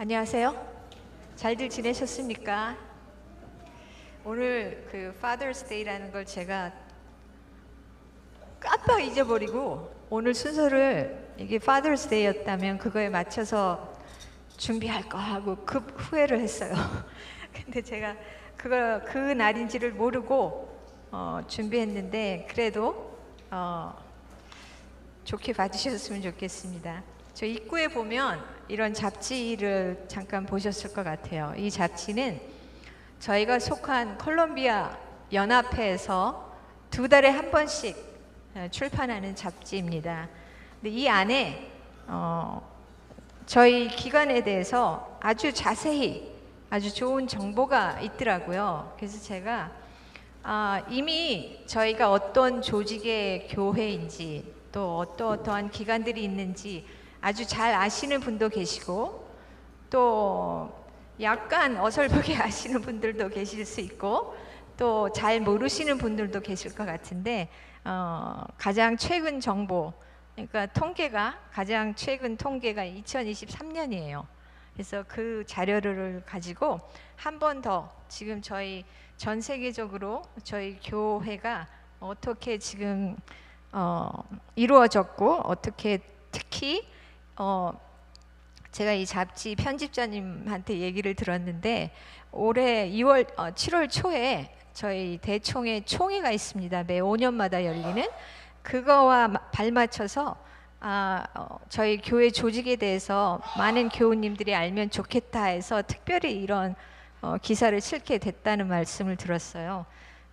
안녕하세요. 잘들 지내셨습니까? 오늘 그 Father's Day라는 걸 제가 깜빡 잊어버리고 오늘 순서를 이게 Father's Day였다면 그거에 맞춰서 준비할 거 하고 급 후회를 했어요. 근데 제가 그거 그 날인지를 모르고 어, 준비했는데 그래도 어, 좋게 봐주셨으면 좋겠습니다. 저 입구에 보면 이런 잡지를 잠깐 보셨을 것 같아요. 이 잡지는 저희가 속한 콜롬비아 연합회에서 두 달에 한 번씩 어, 출판하는 잡지입니다. 근데 이 안에 어, 저희 기관에 대해서 아주 자세히 아주 좋은 정보가 있더라고요. 그래서 제가 아, 이미 저희가 어떤 조직의 교회인지 또 어떠어떠한 기관들이 있는지 아주 잘 아시는 분도 계시고 또 약간 어설프게 아시는 분들도 계실 수 있고 또 잘 모르시는 분들도 계실 것 같은데 어, 가장 최근 정보 그러니까 통계가 가장 최근 통계가 2023년이에요. 그래서 그 자료를 가지고 한 번 더 지금 저희 전 세계적으로 저희 교회가 어떻게 지금 어, 이루어졌고 어떻게 특히 어, 제가 이 잡지 편집자님한테 얘기를 들었는데 올해 2월 어, 7월 초에 저희 대총회 총회가 있습니다. 매 5년마다 열리는 그거와 마- 발맞춰서 아, 어, 저희 교회 조직에 대해서 많은 교우님들이 알면 좋겠다 해서 특별히 이런 어, 기사를 실게 됐다는 말씀을 들었어요.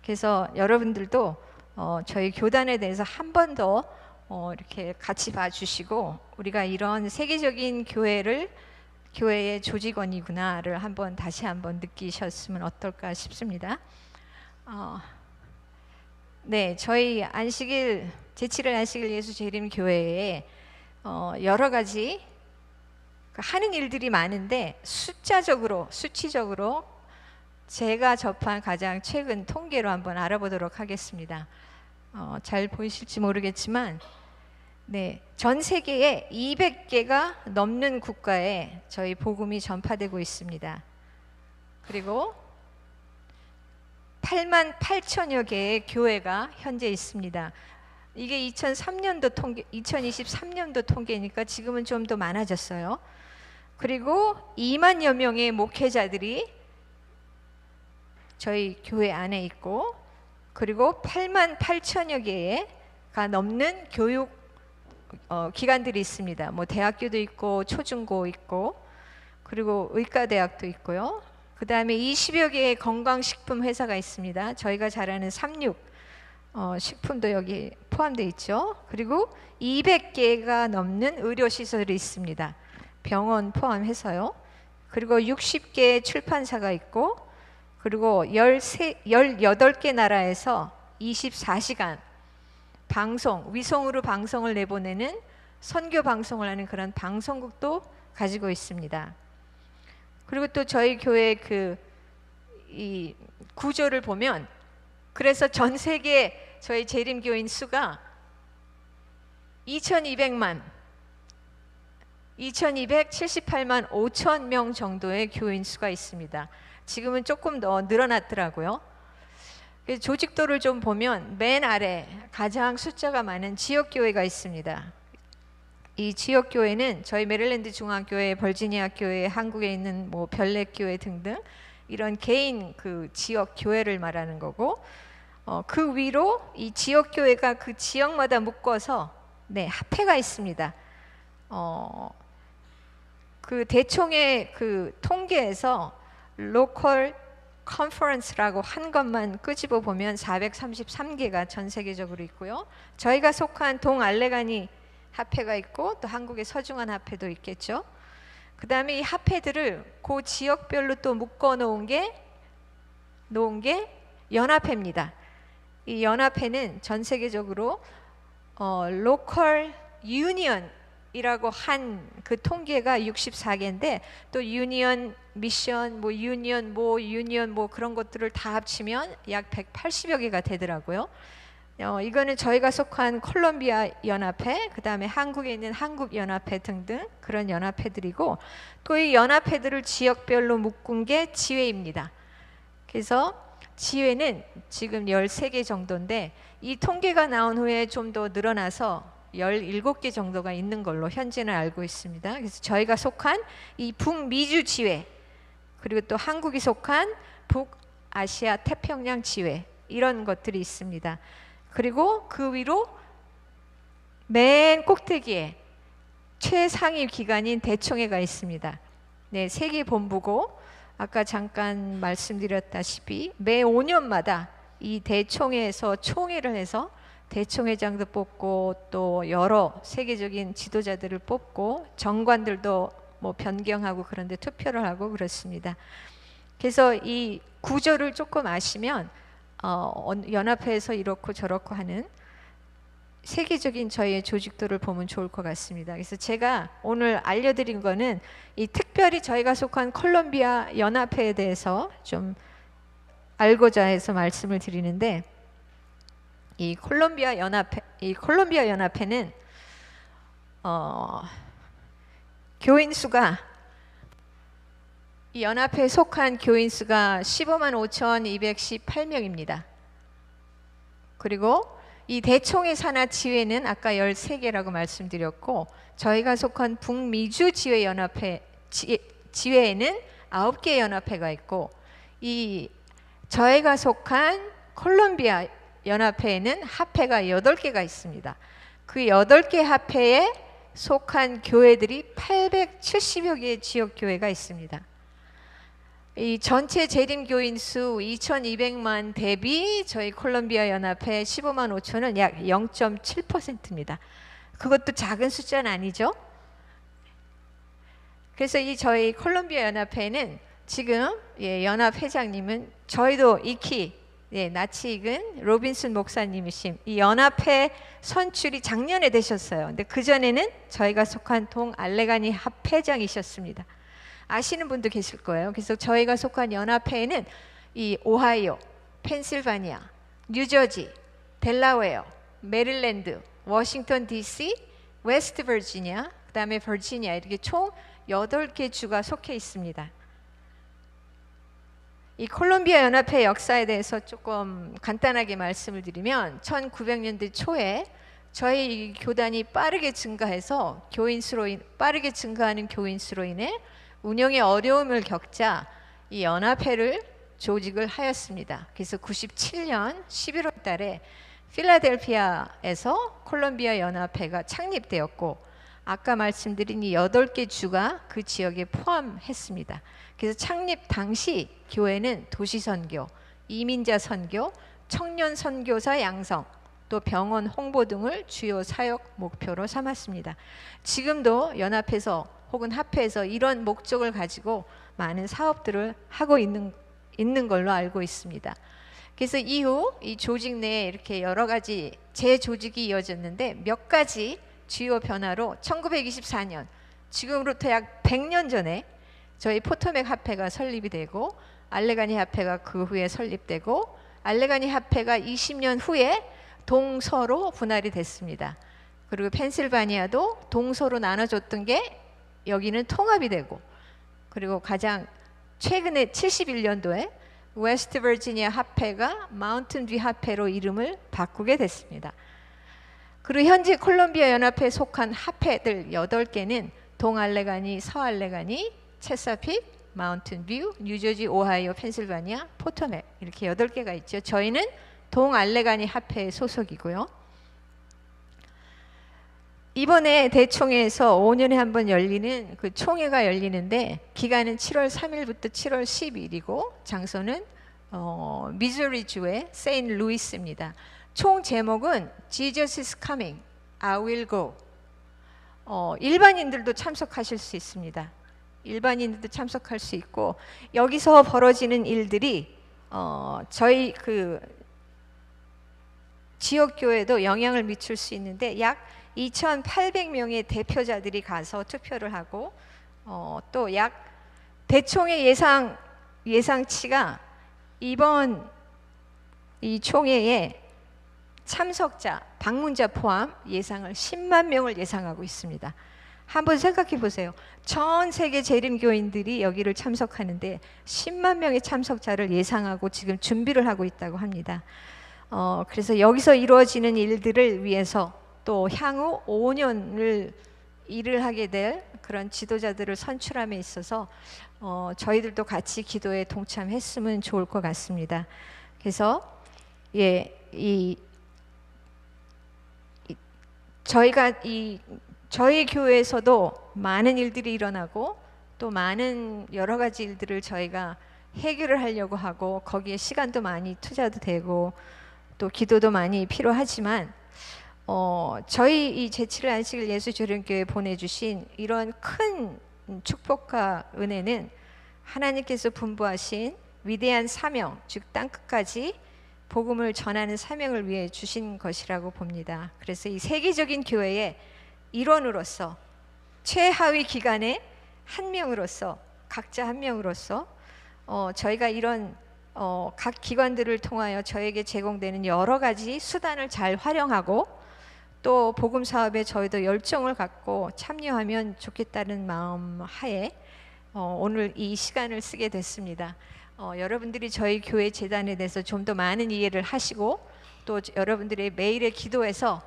그래서 여러분들도 어, 저희 교단에 대해서 한 번 더 어, 이렇게 같이 봐주시고 우리가 이런 세계적인 교회를 교회의 조직원이구나를 한번 다시 한번 느끼셨으면 어떨까 싶습니다. 어, 네, 저희 안식일 제7일 안식일 예수 재림 교회에 어, 여러 가지 그 하는 일들이 많은데 숫자적으로 수치적으로 제가 접한 가장 최근 통계로 한번 알아보도록 하겠습니다. 어, 잘 보이실지 모르겠지만 네, 전 세계에 200개가 넘는 국가에 저희 복음이 전파되고 있습니다. 그리고 8만 8천여 개의 교회가 현재 있습니다. 이게 2003년도 통계, 2023년도 통계니까 지금은 좀 더 많아졌어요. 그리고 2만여 명의 목회자들이 저희 교회 안에 있고, 그리고 8만 8천여 개가 넘는 교육 어, 기관들이 있습니다. 뭐 대학교도 있고 초중고 있고 그리고 의과대학도 있고요. 그 다음에 20여 개의 건강식품 회사가 있습니다. 저희가 잘 아는 삼육 어, 식품도 여기 포함되어 있죠. 그리고 200개가 넘는 의료시설이 있습니다. 병원 포함해서요. 그리고 60개의 출판사가 있고 그리고 13, 18개 나라에서 24시간 방송, 위성으로 방송을 내보내는 선교 방송을 하는 그런 방송국도 가지고 있습니다. 그리고 또 저희 교회 그이 구조를 보면 그래서 전 세계 저희 재림 교인 수가 2,200만 2,278만 5천 명 정도의 교인 수가 있습니다. 지금은 조금 더 늘어났더라고요. 그래서 조직도를 좀 보면 맨 아래 가장 숫자가 많은 지역 교회가 있습니다. 이 지역 교회는 저희 메릴랜드 중앙교회, 벌지니아 교회, 한국에 있는 뭐 별내 교회 등등 이런 개인 그 지역 교회를 말하는 거고 어, 그 위로 이 지역 교회가 그 지역마다 묶어서 네 합회가 있습니다. 어, 그 대총회 그 통계에서 로컬 컨퍼런스라고 한 것만 끄집어 보면 433개가 전 세계적으로 있고요. 저희가 속한 동알레가니 합회가 있고 또 한국의 서중한 합회도 있겠죠. 그 다음에 이 합회들을 그 지역별로 또 묶어 놓은 게 놓은 게 연합회입니다. 이 연합회는 전 세계적으로 어, 로컬 유니언 이라고 한 그 통계가 64개인데 또 유니언 미션 뭐 유니언 뭐 유니언 뭐 그런 것들을 다 합치면 약 180여 개가 되더라고요. 어, 이거는 저희가 속한 콜롬비아 연합회, 그 다음에 한국에 있는 한국 연합회 등등 그런 연합회들이고 또 이 연합회들을 지역별로 묶은 게 지회입니다. 그래서 지회는 지금 13개 정도인데 이 통계가 나온 후에 좀 더 늘어나서 17개 정도가 있는 걸로 현재는 알고 있습니다. 그래서 저희가 속한 이 북미주 지회 그리고 또 한국이 속한 북아시아 태평양 지회 이런 것들이 있습니다. 그리고 그 위로 맨 꼭대기에 최상위 기관인 대총회가 있습니다. 네, 세계 본부고 아까 잠깐 말씀드렸다시피 매 5년마다 이 대총회에서 총회를 해서 대총회장도 뽑고 또 여러 세계적인 지도자들을 뽑고 정관들도 뭐 변경하고 그런데 투표를 하고 그렇습니다. 그래서 이 구조를 조금 아시면 어, 연합회에서 이렇고 저렇고 하는 세계적인 저희의 조직도를 보면 좋을 것 같습니다. 그래서 제가 오늘 알려드린 거는 이 특별히 저희가 속한 콜롬비아 연합회에 대해서 좀 알고자 해서 말씀을 드리는데 이 콜롬비아 연합회, 이 콜롬비아 연합회는 어, 교인 수가 이 연합회에 속한 교인 수가 15만 5,218명입니다. 그리고 이 대총회 산하 지회는 아까 13개라고 말씀드렸고 저희가 속한 북미주 지회 연합회 지, 지회에는 9개 연합회가 있고 이 저희가 속한 콜롬비아 연합회에는 합회가 8개가 있습니다. 그 8개 합회에 속한 교회들이 870여 개의 지역 교회가 있습니다. 이 전체 재림 교인 수 2,200만 대비 저희 콜롬비아 연합회 15만 5천은 약 0.7%입니다. 그것도 작은 숫자는 아니죠. 그래서 이 저희 콜롬비아 연합회는 지금 예, 연합 회장님은 저희도 익히 예, 나치익은 로빈슨 목사님이심 이 연합회 선출이 작년에 되셨어요. 근데 그 전에는 저희가 속한 동 알레가니 합회장이셨습니다. 아시는 분도 계실 거예요. 그래서 저희가 속한 연합회에는 이 오하이오, 펜실바니아, 뉴저지, 델라웨어, 메릴랜드, 워싱턴 DC, 웨스트 버지니아, 그다음에 버지니아 이렇게 총 8개 주가 속해 있습니다. 이 콜롬비아 연합회 역사에 대해서 조금 간단하게 말씀을 드리면 1900년대 초에 저희 교단이 빠르게 증가해서 교인 수로 인, 빠르게 증가하는 교인 수로 인해 운영에 어려움을 겪자 이 연합회를 조직을 하였습니다. 그래서 97년 11월 달에 필라델피아에서 콜롬비아 연합회가 창립되었고 아까 말씀드린 이 8개 주가 그 지역에 포함했습니다. 그래서 창립 당시 교회는 도시 선교, 이민자 선교, 청년 선교사 양성, 또 병원 홍보 등을 주요 사역 목표로 삼았습니다. 지금도 연합해서 혹은 합해서 이런 목적을 가지고 많은 사업들을 하고 있는 있는 걸로 알고 있습니다. 그래서 이후 이 조직 내에 이렇게 여러 가지 재조직이 이어졌는데 몇 가지 주요 변화로 1924년 지금으로부터 약 100년 전에 저희 포토맥 합회가 설립이 되고 알레가니 합회가 그 후에 설립되고 알레가니 합회가 20년 후에 동서로 분할이 됐습니다. 그리고 펜실바니아도 동서로 나눠줬던 게 여기는 통합이 되고 그리고 가장 최근에 71년도에 웨스트 버지니아 합회가 마운튼 뷰 합회로 이름을 바꾸게 됐습니다. 그리고 현재 콜롬비아 연합회에 속한 합회들 8개는 동알레가니, 서알레가니, 체사픽, 마운튼 뷰, 뉴저지, 오하이오, 펜실바니아, 포토맥 이렇게 8개가 있죠. 저희는 동알레가니 합회의 소속이고요. 이번에 대총회에서 5년에 한 번 열리는 그 총회가 열리는데 기간은 7월 3일부터 7월 10일이고 장소는 어, 미주리 주의 세인 루이스입니다. 총 제목은 Jesus is coming, I will go. 어, 일반인들도 참석하실 수 있습니다. 일반인들도 참석할 수 있고 여기서 벌어지는 일들이 어, 저희 그 지역 교회도 영향을 미칠 수 있는데 약 2,800명의 대표자들이 가서 투표를 하고 어, 또 약 대총회 예상 예상치가 이번 이 총회에 참석자, 방문자 포함 예상을 10만 명을 예상하고 있습니다. 한번 생각해 보세요. 전 세계 재림교인들이 여기를 참석하는데 10만 명의 참석자를 예상하고 지금 준비를 하고 있다고 합니다. 어, 그래서 여기서 이루어지는 일들을 위해서 또 향후 5년을 일을 하게 될 그런 지도자들을 선출함에 있어서 어, 저희들도 같이 기도에 동참했으면 좋을 것 같습니다. 그래서 예, 이, 이 저희가 이 저희 교회에서도 많은 일들이 일어나고 또 많은 여러 가지 일들을 저희가 해결을 하려고 하고 거기에 시간도 많이 투자도 되고 또 기도도 많이 필요하지만 어, 저희 이 제7일 안식일 예수조련교회 보내주신 이런 큰 축복과 은혜는 하나님께서 분부하신 위대한 사명, 즉 땅끝까지 복음을 전하는 사명을 위해 주신 것이라고 봅니다. 그래서 이 세계적인 교회의 일원으로서 최하위 기관의 한 명으로서 각자 한 명으로서 어, 저희가 이런 어, 각 기관들을 통하여 저에게 제공되는 여러 가지 수단을 잘 활용하고 또 복음 사업에 저희도 열정을 갖고 참여하면 좋겠다는 마음 하에 어, 오늘 이 시간을 쓰게 됐습니다. 어, 여러분들이 저희 교회 재단에 대해서 좀 더 많은 이해를 하시고 또 여러분들의 매일의 기도에서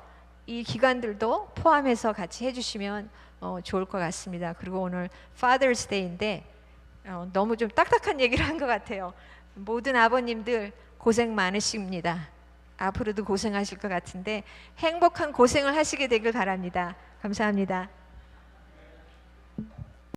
이 기관들도 포함해서 같이 해주시면 어, 좋을 것 같습니다. 그리고 오늘 Father's Day인데 어, 너무 좀 딱딱한 얘기를 한 것 같아요. 모든 아버님들 고생 많으십니다. 앞으로도 고생하실 것 같은데 행복한 고생을 하시게 되길 바랍니다. 감사합니다.